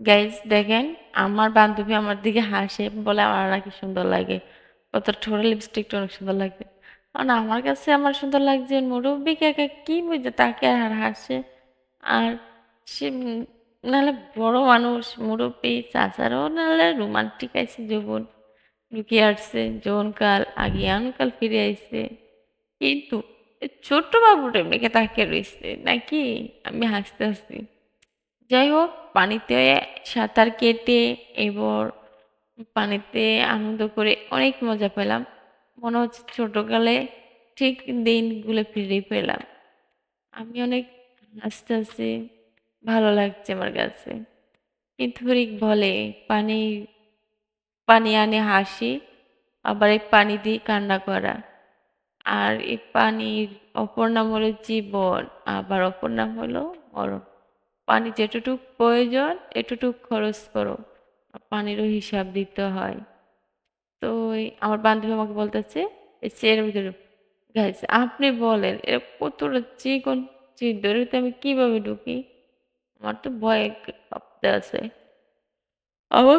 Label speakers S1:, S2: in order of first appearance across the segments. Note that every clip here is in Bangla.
S1: গাইজ দেখেন, আমার বান্ধবী আমার দিকে হাসে বলে, আমার নাকি সুন্দর লাগে। কত ঠোঁটে লিপস্টিকটা অনেক সুন্দর লাগে কারণ আমার কাছে আমার সুন্দর লাগছে, মুরব্বী কাকা কি বুঝে, তাকে আর হাসে। আর সে নাহলে বড় মানুষ, মুরব্বী, চাচারও নাহলে রোমান্টিক আইছে যৌবন। লুকিয়ে আসছে, যৌবনকাল আগিয়ানকাল ফিরে আইছে। কিন্তু ছোট্ট বাবুটা এমনিকে তাকে রয়েছে নাকি আমি হাসতে হাসতে? যাই হোক পানিতে সাঁতার কেটে, এবার পানিতে আনন্দ করে অনেক মজা পেলাম। মনে হচ্ছে ছোটোকালে ঠিক দিনগুলো ফিরে পেলাম। আমি অনেক আস্তে আস্তে ভালো লাগছে আমার কাছে। কিন্তু বলে পানি পানি আনে হাসি, আবার এই পানি দিয়ে কান্না করা। আর এই পানির অপর নাম হলো জীবন, আবার অপর নাম হলো মরণ। পানি যেটুকু প্রয়োজন এতটুক খরচ করো। পানিরও হিসাব দিতে হয়। তো আমার বান্ধবী আমাকে বলতেছে, এই চেয়ারের ভিতরে গাইছে আপনি বলেন, এরা কতটা চিকন চিদ্র তো আমি কীভাবে ঢুকি? আমার তো ভয় কাঁপতে আছে। আমার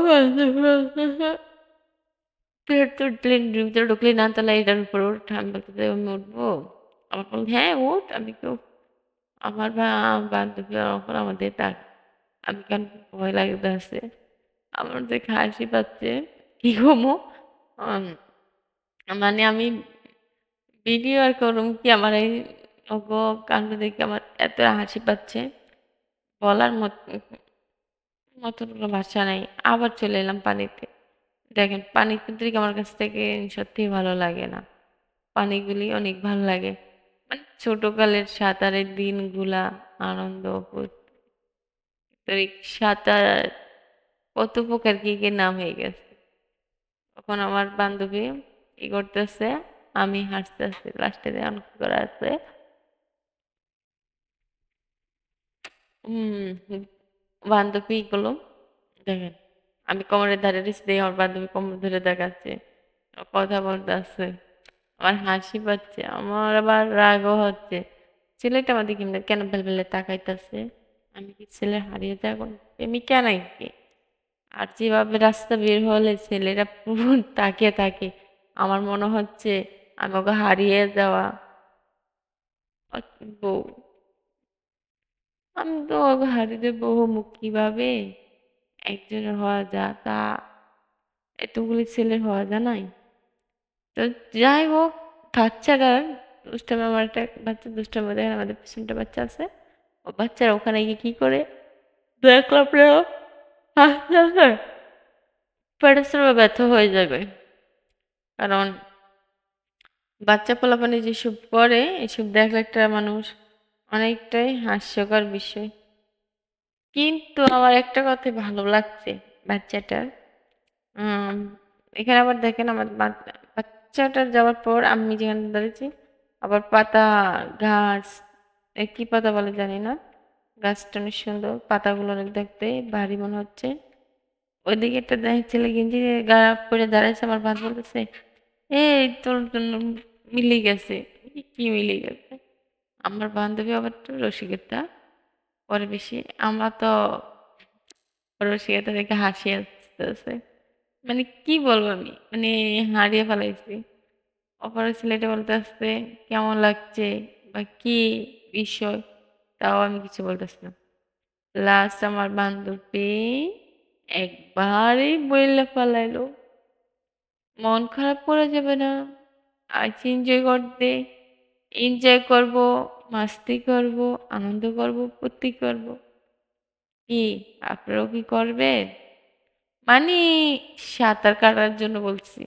S1: তো ট্রেন ভিতরে ঢুকলি না তাহলে এটার উপর ওঠ আমি বলতেছে আমি উঠবো। আমার বলল হ্যাঁ উঠ আমি তো আমার বান্ধবী এখন আমাদের তাক আমি কেন ভয় লাগতেছে আমার দেখে হাসি পাচ্ছে, কি ঘুমো? মানে আমি ভিডিও আর করুম কি আমার এই ওগো কাণ্ড দেখে আমার এত হাসি পাচ্ছে। বলার মত মতো কোনো ভাষা নাই। আবার চলে এলাম পানিতে। দেখেন, পানি কিন্তু আমার কাছ থেকে সত্যিই ভালো লাগে না। পানিগুলি অনেক ভালো লাগে। ছোটকালের সাঁতারের দিনগুলা, আনন্দ। সাঁতার কত প্রকার কি কি নাম হয়ে গেছে। তখন আমার বান্ধবী ই করতেছে, আমি হাসতেছি লাস্টে অনেক করা আছে। হম বান্ধবী গুলো দেখেন, আমি কোমরের ধারে দিয়ে আমার বান্ধবী কোমর ধরে দেখাচ্ছে কথা বলতে আছে আমার হাসি পাচ্ছে, আমার আবার রাগও হচ্ছে। ছেলেটা আমাদের কেমন কেন বেলবেলে তাকাইতেছে? আমি কি ছেলে হারিয়ে যাব? প্রেমিকা নাকি আর যেভাবে রাস্তা বের হলে ছেলেরা পুরো তাকিয়ে থাকে, আমার মনে হচ্ছে আমি ওকে হারিয়ে যাওয়া। বউ? আমি তো ওকে হারিয়ে বহু মুখ কীভাবে? একজনের হওয়া যা, তা এতগুলি ছেলের হওয়া যা নাই? তো যাই হোক, বাচ্চারা, দুষ্টামি, আমার একটা বাচ্চা দুষ্টামি, দেখেন আমাদের পিছনটা বাচ্চা আছে। ও বাচ্চারা ওখানে গিয়ে কী করে? হাসতে হাসতে পেটের ব্যথা হয়ে যাবে। কারণ বাচ্চা পোলাপানি যেসব করে, এসব দেখলে একটা মানুষ অনেকটাই হাস্যকর বিষয়। কিন্তু আমার একটা কথা ভালো লাগছে বাচ্চাটার। এখানে আবার দেখেন আমার বাচ্চাটার যাওয়ার পর আমি যেখানে দাঁড়িয়েছি, আবার পাতা ঘাস এ কি পাতা বলে জানি না, গাছটা অনেক সুন্দর, পাতাগুলো অনেক দেখতে ভারী মনে হচ্ছে। ওইদিকে একটা ছেলে গেঞ্জি গা পরে দাঁড়াইছে আমার বাদ বলতেছে, এই তোর জন্য মিলে গেছে। কি কি মিলে গেছে? আমার বান্ধবী আবার তো রসিকতা। পরে বেশি, আমরা তো রসিকতা দেখে হাসি আসতেছে। মানে কি বলব আমি? মানে হারিয়ে ফেলাইছি। অপরের ছেলেটা বলতে আসছে, কেমন লাগছে? বা কি বিষয়? তাও আমি কিছু বলতেছি না। লাস্ট আমার বান্ধবী একবারই বইলে ফেলাইলো। মন খারাপ করা যাবে না। আজ এনজয় করতে। এনজয় করব, মাস্তি করব, আনন্দ করব, ফুর্তি করব। কি? আপনারাও কি করবেন? মানে সাঁতার কাটার জন্য বলছি।